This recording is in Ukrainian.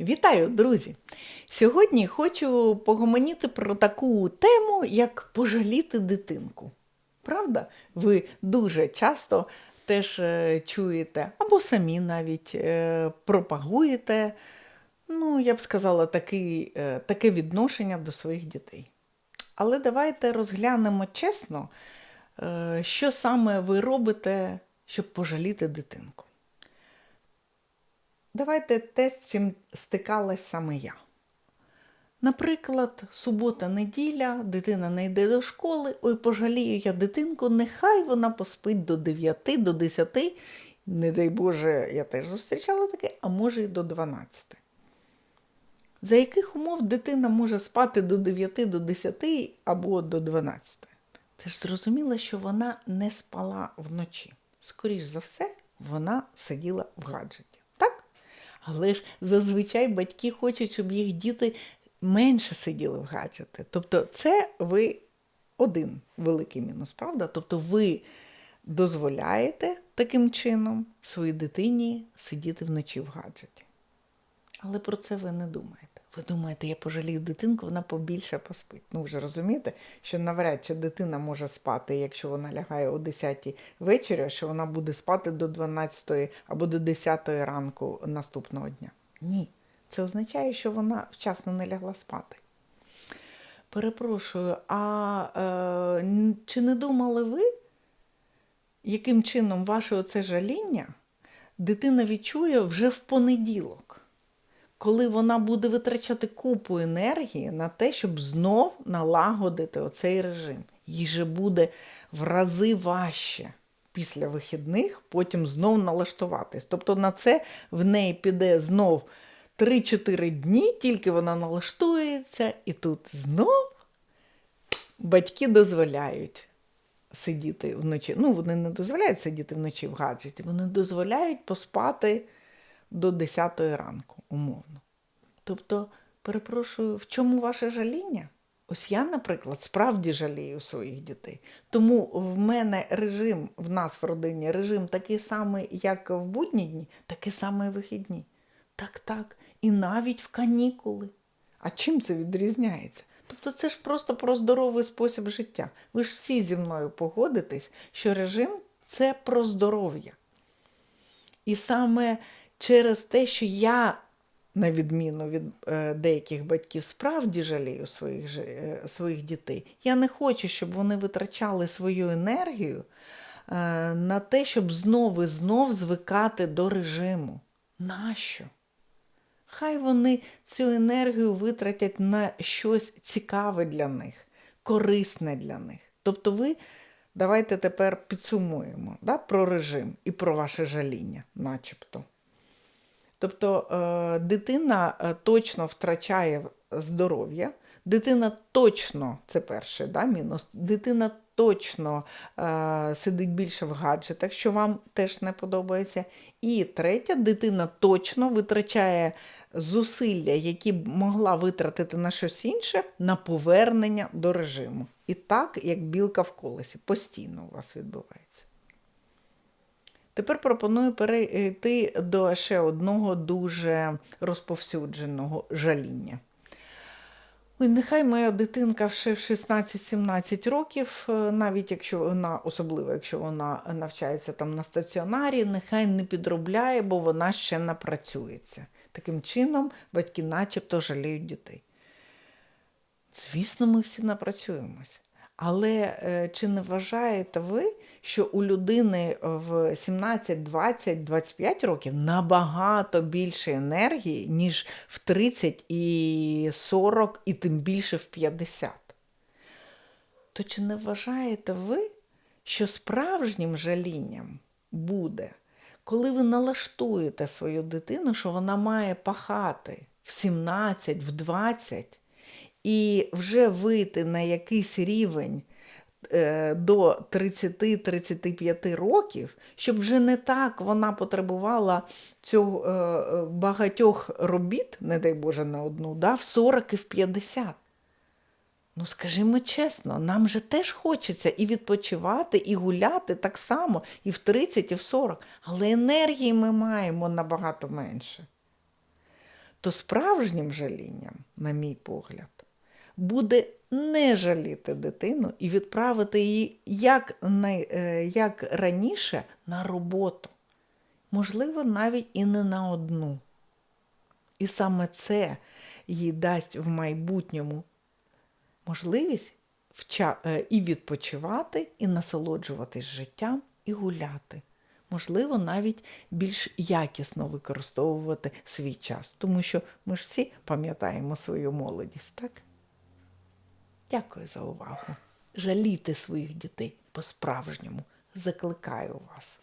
Вітаю, друзі! Сьогодні хочу погомоніти про таку тему, як пожаліти дитинку. Правда? Ви дуже часто теж е, чуєте, або самі навіть е, пропагуєте, ну, я б сказала, такий, е, таке відношення до своїх дітей. Але давайте розглянемо чесно, що саме ви робите, щоб пожаліти дитинку. Давайте те, з чим стикалась саме я. Наприклад, субота-неділя, дитина не йде до школи, ой, пожалію я дитинку, нехай вона поспить до 9, до 10, не дай Боже, я теж зустрічала таке, а може й до 12. За яких умов дитина може спати до 9, до 10 або до 12? Це ж зрозуміло, що вона не спала вночі. Скоріш за все, вона сиділа в гаджеті. Але ж зазвичай батьки хочуть, щоб їх діти менше сиділи в гаджети. Тобто, це ви один великий мінус, правда? Тобто ви дозволяєте таким чином своїй дитині сидіти вночі в гаджеті. Але про це ви не думаєте. Ви думаєте, я пожалію дитинку, вона побільше поспить. Ну, ж розумієте, що навряд чи дитина може спати, якщо вона лягає о 10 вечора, що вона буде спати до 12 або до 10 ранку наступного дня. Ні. Це означає, що вона вчасно не лягла спати. Перепрошую, а е, чи не думали ви, яким чином ваше оце жаління дитина відчує вже в понеділок, коли вона буде витрачати купу енергії на те, щоб знов налагодити оцей режим. Їй же буде в рази важче після вихідних потім знов налаштуватись. Тобто на це в неї піде знов 3-4 дні, тільки вона налаштується, і тут знов батьки дозволяють сидіти вночі. Ну, вони не дозволяють сидіти вночі в гаджеті, вони дозволяють поспати до 10 ранку, умовно. Тобто, перепрошую, в чому ваше жаління? Ось я, наприклад, справді жалію своїх дітей. Тому в мене режим, в нас в родині режим такий самий, як в будні дні, такий самий вихідні. Так, так, і навіть в канікули. А чим це відрізняється? Тобто це ж просто про здоровий спосіб життя. Ви ж всі зі мною погодитесь, що режим це про здоров'я. І саме через те, що я, на відміну від е, деяких батьків, справді жалію своїх, е, своїх дітей, я не хочу, щоб вони витрачали свою енергію е, на те, щоб знов і знов звикати до режиму. Нащо? Хай вони цю енергію витратять на щось цікаве для них, корисне для них. Тобто ви давайте тепер підсумуємо да, про режим і про ваше жаління, начебто. Тобто е, дитина е, точно втрачає здоров'я, дитина точно, це перший да, мінус, дитина точно е, сидить більше в гаджетах, що вам теж не подобається. І третя, дитина точно витрачає зусилля, які б могла витратити на щось інше, на повернення до режиму. І так, як білка в колесі, постійно у вас відбувається. Тепер пропоную перейти до ще одного дуже розповсюдженого жаління. Ой, нехай моя дитинка ще в 16-17 років, е, навіть якщо вона, особливо якщо вона навчається там на стаціонарі, нехай не підробляє, бо вона ще напрацюється. Таким чином, батьки начебто жаліють дітей. Звісно, ми всі напрацюємося. Але е, чи не вважаєте ви, що у людини в 17, 20, 25 років набагато більше енергії, ніж в 30 і 40, і тим більше в 50? То чи не вважаєте ви, що справжнім жалінням буде, коли ви налаштуєте свою дитину, що вона має пахати в 17, в 20, і вже вийти на якийсь рівень е, до 30-35 років, щоб вже не так вона потребувала цього е, е, багатьох робіт, не дай Боже, на одну, да, в 40 і в 50. Ну, скажімо чесно, нам же теж хочеться і відпочивати, і гуляти так само, і в 30, і в 40, але енергії ми маємо набагато менше. то справжнім жалінням, на мій погляд, буде не жаліти дитину і відправити її як, най, е, як раніше на роботу. Можливо, навіть і не на одну. І саме це їй дасть в майбутньому можливість е, і відпочивати, і насолоджуватись життям, і гуляти. Можливо, навіть більш якісно використовувати свій час, тому що ми ж всі пам'ятаємо свою молодість, так? Дякую за увагу. Жалійте своїх дітей по-справжньому. Закликаю вас.